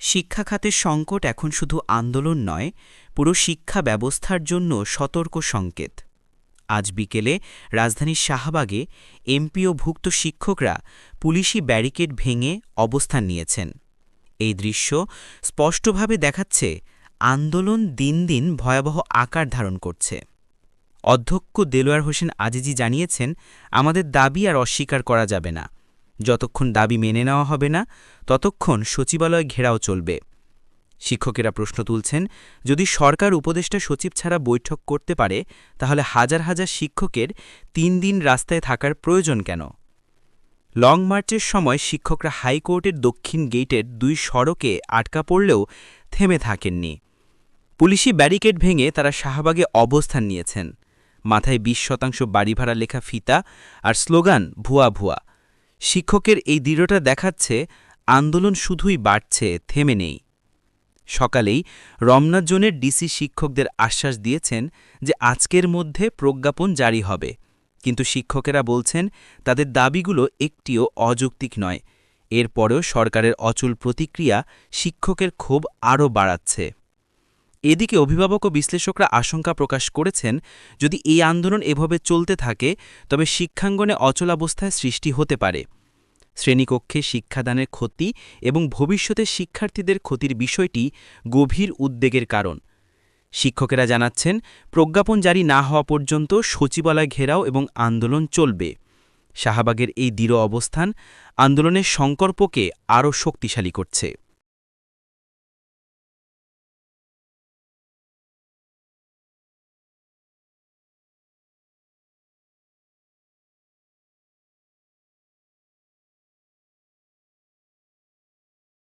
শিক্ষা খাতের সংকট এখন শুধু আন্দোলন নয়, পুরো শিক্ষা ব্যবস্থার জন্য সতর্ক সংকেত। আজ বিকেলে রাজধানীর শাহবাগে এমপিওভুক্ত শিক্ষকরা পুলিশি ব্যারিকেড ভেঙে অবস্থান নিয়েছেন। এই দৃশ্য স্পষ্টভাবে দেখাচ্ছে আন্দোলন দিন দিন ভয়াবহ আকার ধারণ করছে। অধ্যক্ষ দেলোয়ার হোসেন আজিজি জানিয়েছেন, আমাদের দাবি আর অস্বীকার করা যাবে না। যতক্ষণ দাবি মেনে নেওয়া হবে না, ততক্ষণ সচিবালয় ঘেরাও চলবে। শিক্ষকেরা প্রশ্ন তুলছেন, যদি সরকার উপদেষ্টা সচিব ছাড়া বৈঠক করতে পারে, তাহলে হাজার হাজার শিক্ষকের তিন দিন রাস্তায় থাকার প্রয়োজন কেন? লং মার্চের সময় শিক্ষকরা হাইকোর্টের দক্ষিণ গেটের দুই সড়কে আটকা পড়লেও থেমে থাকেননি। পুলিশি ব্যারিকেড ভেঙে তারা শাহবাগে অবস্থান নিয়েছেন। মাথায় বিশ শতাংশ বাড়ি ভাড়া লেখা ফিতা আর স্লোগান, ভুয়া ভুয়া। শিক্ষকের এই দৃঢ়টা দেখাচ্ছে, আন্দোলন শুধুই বাড়ছে, থেমে নেই। সকালেই রমনা জোনের ডিসি শিক্ষকদের আশ্বাস দিয়েছেন যে আজকের মধ্যে প্রজ্ঞাপন জারি হবে। কিন্তু শিক্ষকেরা বলছেন, তাদের দাবিগুলো একটিও অযৌক্তিক নয়। এরপরেও সরকারের অচল প্রতিক্রিয়া শিক্ষকের ক্ষোভ আরও বাড়াচ্ছে। এদিকে অভিভাবক ও বিশ্লেষকরা আশঙ্কা প্রকাশ করেছেন, যদি এই আন্দোলন এভাবে চলতে থাকে, তবে শিক্ষাঙ্গনে অচলাবস্থায় সৃষ্টি হতে পারে। শ্রেণীকক্ষে শিক্ষাদানের ক্ষতি এবং ভবিষ্যতে শিক্ষার্থীদের ক্ষতির বিষয়টি গভীর উদ্বেগের কারণ। শিক্ষকেরা জানাচ্ছেন, প্রজ্ঞাপন জারি না হওয়া পর্যন্ত সচিবালয় ঘেরাও এবং আন্দোলন চলবে। শাহবাগের এই দৃঢ় অবস্থান আন্দোলনের সংকল্পকে আরও শক্তিশালী করছে।